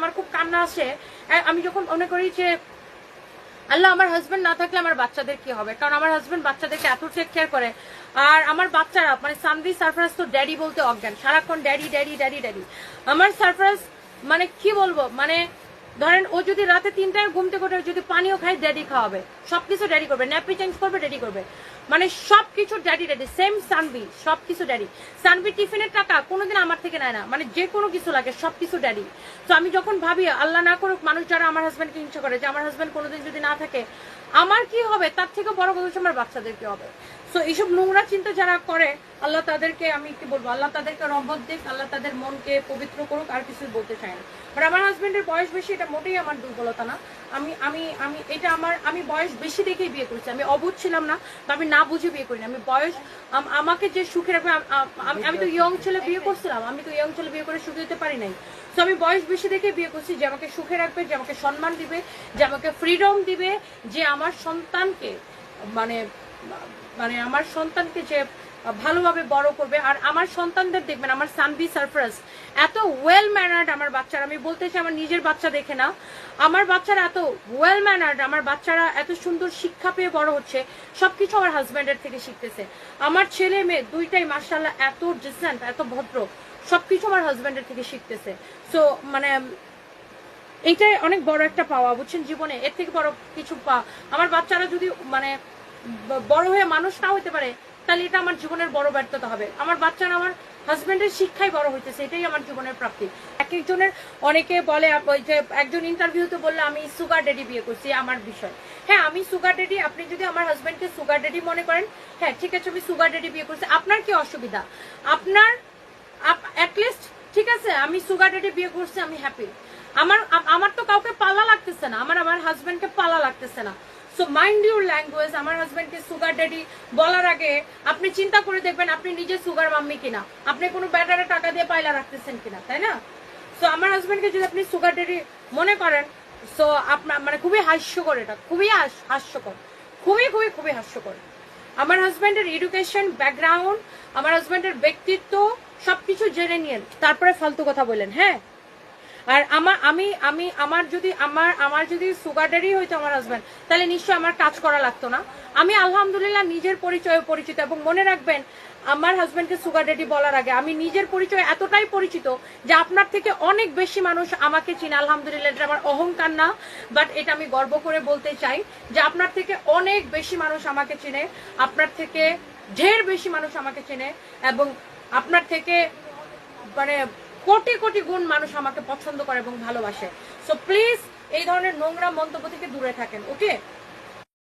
আমার খুব কান্না আসে। আমি যখন মনে করি যে, আল্লাহ আমার হাজবেন্ড না থাকলে আমার বাচ্চাদের কি হবে? কারণ আমার হাজবেন্ড বাচ্চাদেরকে এত টেক কেয়ার করে। আর আমার বাচ্চারা মানে সানভি সারফরাজ তো ড্যাডি বলতে অজ্ঞান। সারাক্ষণ ড্যাডি ড্যাডি ড্যাডি ড্যাডি আমার সারফরাজ মানে কি বলব? মানে ধরেন ও যদি রাতে তিনটায় ঘুম থেকে ওঠে, যদি পানিও খায় ড্যাডি খাওয়াবে। সবকিছু ড্যাডি করবে ন্যাপি চেঞ্জ করবে ড্যাডি করবে। মানে সবকিছু ড্যাডি ড্যাডি সেম সানভি সবকিছু ড্যাডি সানভি টিফিনের টাকা কোনোদিন আমার থেকে নেয় না। মানে যে কোনো কিছু লাগে, সবকিছু ড্যাডি তো আমি যখন ভাবি, আল্লাহ না করুক, মানুষ যারা আমার হাজব্যান্ডকে হিংসা করে, যে আমার হাজবেন্ড কোনোদিন যদি না থাকে, আমার কি হবে? তার থেকে বড় কথা আমার বাচ্চাদের কি হবে? তো এইসব নোংরা চিন্তা যারা করে, আল্লাহ তাদেরকে, আমি কি বলব, আল্লাহ তাদেরকে রহমত দিক, আল্লাহ তাদের মনকে পবিত্র করুক, আর কিছু বলতে চাই না। বাট আমার হাজব্যান্ডের বয়স বেশি, এটা মোটেই আমার দুর্বলতা না। আমি আমি আমি, এটা আমার, আমি বয়স বেশি দেখেই বিয়ে করেছি। আমি অবুধ ছিলাম না, বা আমি না বুঝে বিয়ে করি না আমি বয়স, আম- আমাকে যে সুখে রাখবে, আমি তো ইয়ং ছেলে বিয়ে করছিলাম। আমি তো ইয়ং ছেলে বিয়ে করে সুখে দিতে পারি নাই। তো আমি বয়স বেশি দেখে বিয়ে করছি, যে আমাকে সুখে রাখবে, যে আমাকে সম্মান দিবে, যে আমাকে ফ্রিডম দিবে, যে আমার সন্তানকে মানে মানে আমার সন্তানকে যে ভালোভাবে বড় করবে, আর আমার সন্তানদের দেখবেন, আমার সানভি সারফরাজ, এত ওয়েল ম্যানার্ড আমার বাচ্চারা। আমি বলতে চাই, আমার নিজের বাচ্চা দেখে না আমার বাচ্চারা এত ওয়েল ম্যানার্ড আমার বাচ্চারা এত সুন্দর শিক্ষা পেয়ে বড় হচ্ছে, সবকিছু আমার হাজব্যান্ডের থেকে শিখতেছে। আমার ছেলে মেয়ে দুইটাই মার্শাল্লাহ এত ডিসেন্ট এত ভদ্র, সবকিছু আমার হাজব্যান্ডের থেকে শিখতেছে। সো মানে এইটাই অনেক বড় একটা পাওয়া, বুঝছেন? জীবনে এর থেকে বড় কিছু পা আমার বাচ্চারা যদি মানে বড় হয়ে মানুষ না হইতে পারে, তাহলে এটা আমার জীবনের বড় ব্যর্থতা হবে। আমার বাচ্চারা আমার হাজবেন্ডের শিক্ষাই বড় হইতেছে, এটাই আমার জীবনের প্রাপ্তি। এক একজনের, অনেকে বলে যে একজন ইন্টারভিউতে বললে, আমি সুগার ডেডি বিয়ে করছি আমার বিষয়। হ্যাঁ আমি সুগার ডেডি আপনি যদি আমার হাজবেন্ডকে সুগার ডেডি মনে করেন হ্যাঁ ঠিক আছে, আমি সুগার ডেডি বিয়ে করছি, আপনার কি অসুবিধা? আপনার অ্যাটলিস্ট ঠিক আছে, আমি সুগার ডেডি বিয়ে করছি, আমি হ্যাপি আমার আমার তো কাউকে পালা লাগতেছে না, আমার আমার হাজবেন্ডকে পালা লাগতেছে না। সো মাইন্ড ইউর ল্যাঙ্গুয়েজ আমার হাজব্যান্ডকে সুগার ড্যাডি বলার আগে আপনি চিন্তা করে দেখবেন আপনি নিজে সুগার মাম্মি কিনা। আপনি কোনো ব্যাটারে টাকা দিয়ে পাইলা রাখতেছেন কিনা, তাই না? সো আমার হাজব্যান্ডকে যদি আপনি সুগার ড্যাডি মনে করেন সো আপনার মানে খুবই হাস্যকর এটা। খুবই হাস- হাস্যকর। খুবই খুবই খুবই হাস্যকর। আমার হাজব্যান্ডের এডুকেশন ব্যাকগ্রাউন্ড আমার হাজব্যান্ডের ব্যক্তিত্ব, সবকিছু জেনে নিয়েন। তারপরে ফালতু কথা বলেন হ্যাঁ? আর আমার, আমি আমি, আমার যদি, আমার আমার যদি সুগার ড্যাডি হইতো আমার হাজব্যান্ড তাহলে নিশ্চয়ই আমার কাজ করা লাগতো না। আমি আলহামদুলিল্লাহ নিজের পরিচয়ে পরিচিত এবং মনে রাখবেন, আমার হাজব্যান্ডকে সুগার ড্যাডি বলার আগে আমি নিজের পরিচয় এতটাই পরিচিত যে আপনার থেকে অনেক বেশি মানুষ আমাকে চিনে। আলহামদুলিল্লাহ, এটা আমার অহংকার না বাট এটা আমি গর্ব করে বলতে চাই যে আপনার থেকে অনেক বেশি মানুষ আমাকে চিনে, আপনার থেকে ঢের বেশি মানুষ আমাকে চেনে এবং আপনার থেকে মানে কোটি কোটি গুণ মানুষ আমাকে পছন্দ করে এবং ভালোবাসে। সো প্লিজ এই ধরনের নোংরা মন্তব্য থেকে দূরে থাকেন ওকে